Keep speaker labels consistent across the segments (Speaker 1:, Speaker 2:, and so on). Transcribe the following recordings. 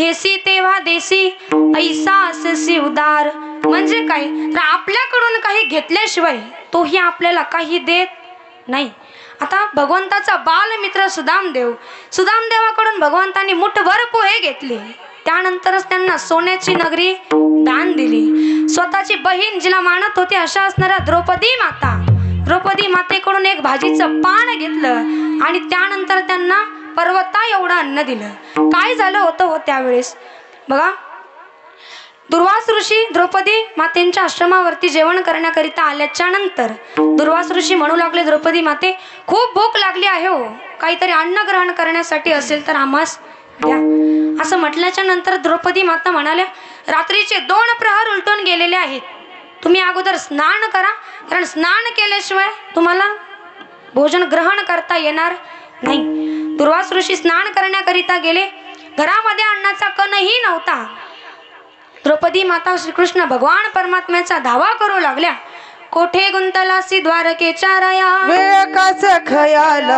Speaker 1: घेसी तेव्हा देसी ऐसा असेसी उदार म्हणजे काय? तर आपल्याकडून काही घेतल्याशिवाय तोही आपल्याला काही देत नाही. आता भगवंताचा बालमित्र सुदामदेव सुदामदेवाकडून भगवंतांनी मुठभर पोहे घेतले. त्यानंतरच त्यांना सोन्याची नगरी दान दिली. स्वतःची बहीण जिला मानत होती अशा असणाऱ्या द्रौपदी माता. द्रौपदी मातेकडून एक भाजीचं पान घेतलं आणि त्यानंतर त्यांना पर्वता एवढं अन्न दिलं. काय झालं होतं हो त्यावेळेस? बघा. दुर्वास ऋषी द्रौपदी मातेंच्या आश्रमावरती जेवण करण्याकरिता आल्याच्यानंतर दुर्वास ऋषी म्हणू लागले द्रौपदी माते खूप भूक लागली आहे हो. काहीतरी अन्न ग्रहण करण्यासाठी असेल तर आम्हास द्या. असं म्हटल्याच्या नंतर द्रौपदी माता म्हणाल्या रात्रीचे दोन प्रहर उलटून गेलेले आहेत. तुम्ही अगोदर स्नान करा कारण स्नान केल्याशिवाय तुम्हाला भोजन ग्रहण करता येणार नाही. दुर्वास ऋषी स्नान करण्याकरिता गेले. घरामध्ये अन्नाचा कणही नव्हता. द्रौपदी माता श्रीकृष्ण भगवान परमात्म्याचा धावा करू लागल्या. कोठे गुंतलासी द्वारकेच्या राया?
Speaker 2: वेळ खयाल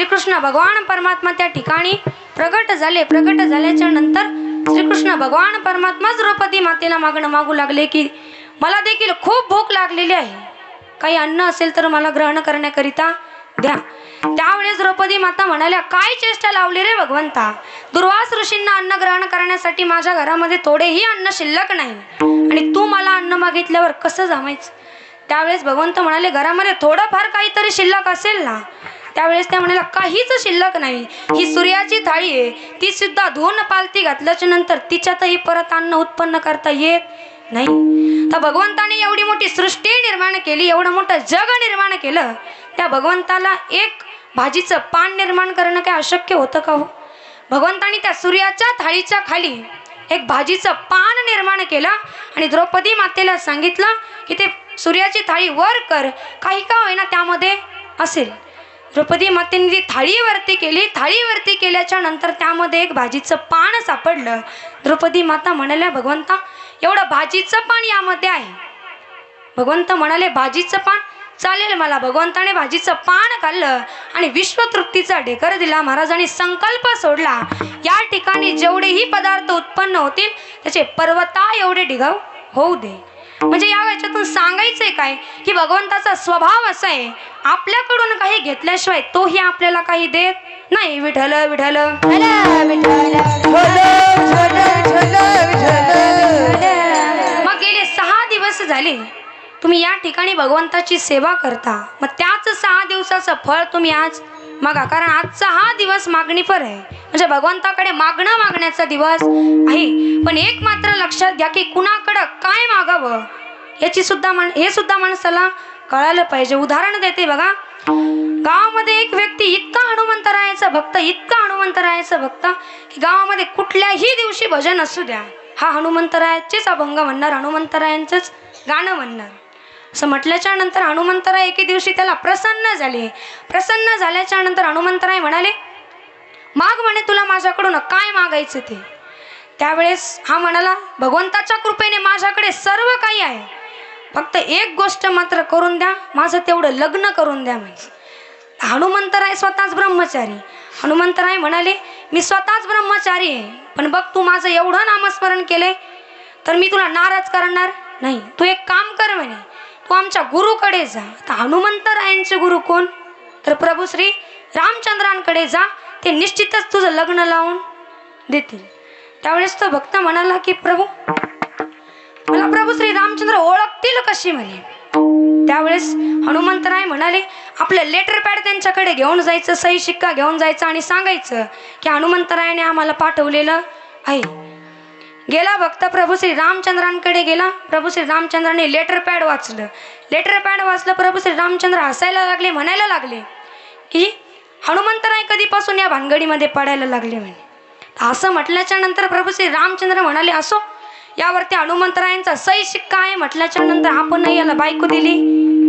Speaker 1: श्रीकृष्ण भगवान परमात्मा त्या ठिकाणी प्रगट झाले. प्रगट झाल्याच्यानंतर श्रीकृष्ण भगवान परमात्मा द्रौपदी मातेला मागणं मागू लागले की मला देखील खूप भूक लागलेली आहे. काही अन्न असेल तर मला ग्रहण करण्याकरिता द्या. त्यावेळेस द्रौपदी माता म्हणाल्या काय चेष्टा लावली रे भगवंता? दुर्वास ऋषींना अन्न ग्रहण करण्यासाठी माझ्या घरामध्ये थोडेही अन्न शिल्लक नाही. आणि तू मला अन्न मागितल्यावर कसं जमायचं? त्यावेळेस भगवंत म्हणाले घरामध्ये थोडंफार काहीतरी शिल्लक असेल ना? त्यावेळेस त्या म्हणाल्या काहीच शिल्लक नाही. ही सूर्याची थाळी आहे. ती सुद्धा धुवून पालती घातल्याच्या नंतर तिच्यातही परत अन्न उत्पन्न करता येत नाही. तर भगवंताने एवढी मोठी सृष्टी निर्माण केली एवढं मोठं जग निर्माण केलं. त्या भगवंताला एक भाजीचं पान निर्माण करणं काय अशक्य होतं का हो? भगवंतानी त्या सूर्याच्या थाळीच्या खाली एक भाजीचं पान निर्माण केलं आणि द्रौपदी मातेला सांगितलं की ते सूर्याची थाळी वर कर. काही का होईना त्यामध्ये असेल. द्रौपदी मातेने ती थाळीवरती केली थाळीवरती केल्याच्यानंतर त्यामध्ये एक भाजीचं पान सापडलं. द्रौपदी माता म्हणाल्या भगवंता एवढं भाजीचं पान यामध्ये आहे. भगवंत म्हणाले भाजीचं पान? चालेल मला. भगवंताने भाजीचं पान खाल्लं आणि विश्वतृप्तीचा ढेकर दिला. महाराजांनी संकल्प सोडला. या ठिकाणी जेवढेही पदार्थ उत्पन्न होतील त्याचे पर्वता एवढे ढिगाव होऊ दे. म्हणजे या याच्यातून सांगायचंय काय? की भगवंताचा स्वभाव असा आहे आपल्याकडून काही घेतल्याशिवाय तोही आपल्याला काही देत नाही. विठल विठल मग गेले सहा दिवस झाले. तुम्ही या ठिकाणी भगवंताची सेवा करता. मग त्याच सहा दिवसाचं फळ तुम्ही आज मागा कारण आजचा हा दिवस मागणीपर आहे. म्हणजे भगवंताकडे मागणं मागण्याचा दिवस आहे. पण एक मात्र लक्षात घ्या की कुणाकडं काय मागावं याची सुद्धा मान हे सुद्धा माणसाला कळायला पाहिजे. उदाहरण देते बघा. गावामध्ये एक व्यक्ती इतका हनुमंतरायाचा भक्त इतका हनुमंतरायाचा भक्त की गावामध्ये कुठल्याही दिवशी भजन असू द्या. हा हनुमंतरायाचेच अभंग म्हणणार हनुमंतरायांचंच गाणं म्हणणार. असं म्हटल्याच्या नंतर हनुमंतराय एके दिवशी त्याला प्रसन्न झाले. प्रसन्न झाल्याच्यानंतर हनुमंतराय म्हणाले माग म्हणे तुला माझ्याकडून काय मागायचं ते? त्यावेळेस हा म्हणाला भगवंताच्या कृपेने माझ्याकडे सर्व काही आहे. फक्त एक गोष्ट मात्र करून द्या माझं तेवढं लग्न करून द्या म्हणजे. हनुमंतराय स्वतःच ब्रह्मचारी. हनुमंतराय म्हणाले मी स्वतःच ब्रह्मचारी आहे पण बघ तू माझं एवढं नामस्मरण केलंय तर मी तुला नाराज करणार नाही. तू एक काम कर म्हणे तू आमच्या गुरुकडे जा. आता हनुमंतरायांचे गुरु कोण? तर प्रभू श्री रामचंद्रांकडे जा. ते निश्चितच तुझं लग्न लावून देतील. त्यावेळेस तो भक्त म्हणाला की प्रभू मला प्रभू श्री रामचंद्र ओळखतील कशी म्हणे? त्यावेळेस हनुमंतराय म्हणाले आपलं लेटर पॅड त्यांच्याकडे घेऊन जायचं सही शिक्का घेऊन जायचं आणि सांगायचं की हनुमंतरायाने आम्हाला पाठवलेलं आहे. गेला भक्त प्रभू श्री रामचंद्रांकडे गेला. प्रभू श्री रामचंद्राने लेटर पॅड वाचलं. लेटर पॅड वाचलं प्रभू श्री रामचंद्र हसायला लागले म्हणायला लागले की हनुमंतराय कधीपासून या भानगडीमध्ये पडायला लागले म्हणे? असं म्हटल्याच्या नंतर प्रभू श्री रामचंद्र म्हणाले असो यावरती हनुमंतरायांचा सही शिक्का आहे. म्हटल्याच्या नंतर आपण याला बायको दिली.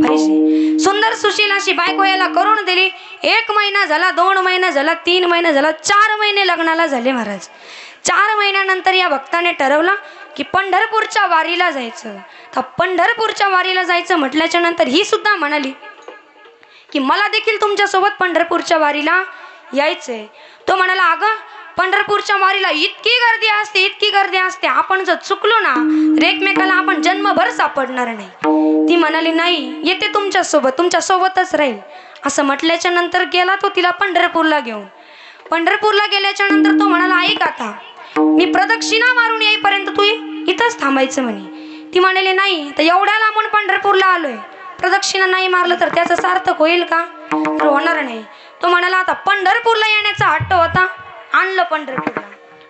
Speaker 1: पाहिजे सुंदर सुशील अशी बायको याला करून दिली. एक महिना झाला दोन महिना झाला तीन महिना झाला चार महिने लग्नाला झाले महाराज. चार महिन्यानंतर या भक्ताने ठरवलं की पंढरपूरच्या वारीला जायचं. तर पंढरपूरच्या वारीला जायचं म्हटल्याच्या नंतर ही सुद्धा म्हणाली की मला देखील तुमच्यासोबत पंढरपूरच्या वारीला यायचंय. तो म्हणाला अगं पंढरपूरच्या वारीला इतकी गर्दी असते इतकी गर्दी असते. आपण जर चुकलो ना तर एकमेकाला आपण जन्मभर सापडणार नाही. ती म्हणाली नाही येते तुमच्यासोबत तुमच्या सोबतच राहील. असं म्हटल्याच्या नंतर गेला तो तिला पंढरपूरला घेऊन. पंढरपूरला गेल्याच्यानंतर तो म्हणाला ऐक आता मी प्रदक्षिणा मारून येईपर्यंत तू इथंच थांबायचं म्हणे. ती म्हणाली नाही तर एवढ्या लांबून पंढरपूरला आलोय. प्रदक्षिणा नाही मारलं तर त्याचं सार्थक होईल का? तर होणार नाही. तो म्हणाला आता पंढरपूरला येण्याचा हट्ट होता. आणलं पंढरपूरला.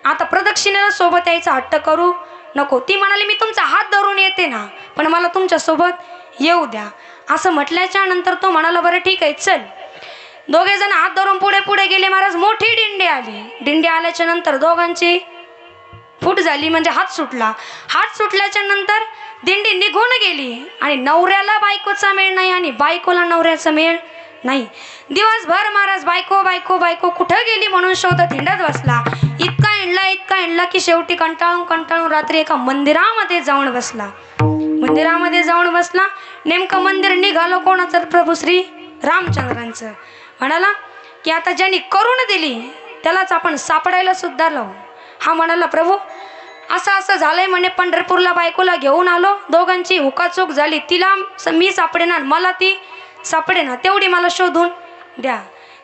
Speaker 1: आता प्रदक्षिणेला सोबत यायचा हट्ट करू नको. ती म्हणाली मी तुमचा हात धरून येते ना पण मला तुमच्यासोबत येऊ द्या. असं म्हटल्याच्या नंतर तो म्हणाला बरं ठीक आहे चल. दोघे जण हात धरून पुढे पुढे गेले. महाराज मोठी दिंडी आली. दिंडी आल्याच्यानंतर दोघांची फूट झाली म्हणजे हात सुटला. हात सुटल्याच्या नंतर दिंडी निघून गेली आणि नवऱ्याला बायकोचा मेळ नाही आणि बायकोला नवऱ्याचा मेळ नाही. दिवसभर महाराज बायको बायको बायको कुठं गेली म्हणून शोधत हिंडत बसला. इतका हिंडला इतका हिंडला की शेवटी कंटाळून कंटाळून रात्री एका मंदिरामध्ये जाऊन बसला. मंदिरामध्ये जाऊन बसला. नेमकं मंदिर निघालो कोणाचं प्रभू श्री? रामचंद्रांचं. म्हणाला की आता ज्यांनी करून दिली त्यालाच आपण सापडायला सुद्धा लावू. हा म्हणाला प्रभू असं असं झालंय म्हणे पंढरपूरला बायकोला घेऊन आलो. दोघांची हुकाचूक झाली. तिला मी सापडेना मला ती सापडेना. तेवढी मला शोधून द्या.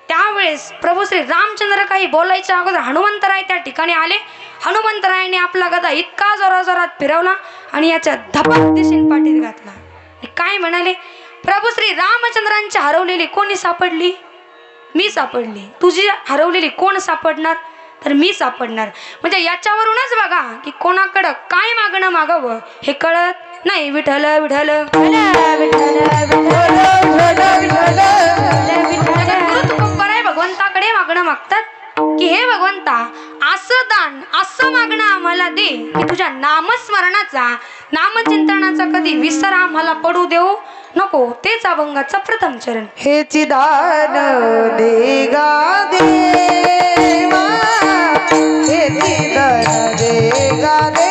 Speaker 1: त्यावेळेस प्रभू श्री रामचंद्र काही बोलायच्या अगोदर हनुमंतराय त्या ठिकाणी आले. हनुमंतरायाने आपला गदा इतका जोराजोरात फिरवला आणि याच्या धपाक दिशेन पाठीत घातला काय म्हणाले? प्रभू श्री रामचंद्रांची हरवलेली कोणी सापडली? मी सापडली. तुझी हरवलेली कोण सापडणार? तर मी सापडणार. म्हणजे याच्यावरूनच बघा की कोणाकडं काय मागणं मागावं हे कळत नाही. विठल विठल आहे भगवंताकडे मागणं मागतात की हे भगवंता असं दान असं मागणं आम्हाला दे की तुझ्या नामस्मरणाचा नामचिंतनाचा कधी विसर आम्हाला पडू देऊ? नको तेच अभंगाचा प्रथम चरण.
Speaker 2: हे चिदान देगा देवा हे चिदान देगा दे